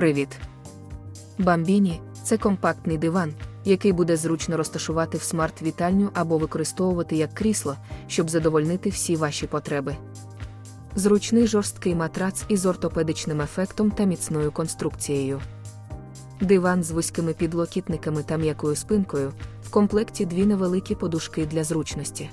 Привіт. Бамбіні це компактний диван, який буде зручно розташувати в смарт-вітальню або використовувати як крісло, щоб задовольнити всі ваші потреби. Зручний жорсткий матрац із ортопедичним ефектом та міцною конструкцією. Диван з вузькими підлокітниками та м'якою спинкою, в комплекті дві невеликі подушки для зручності.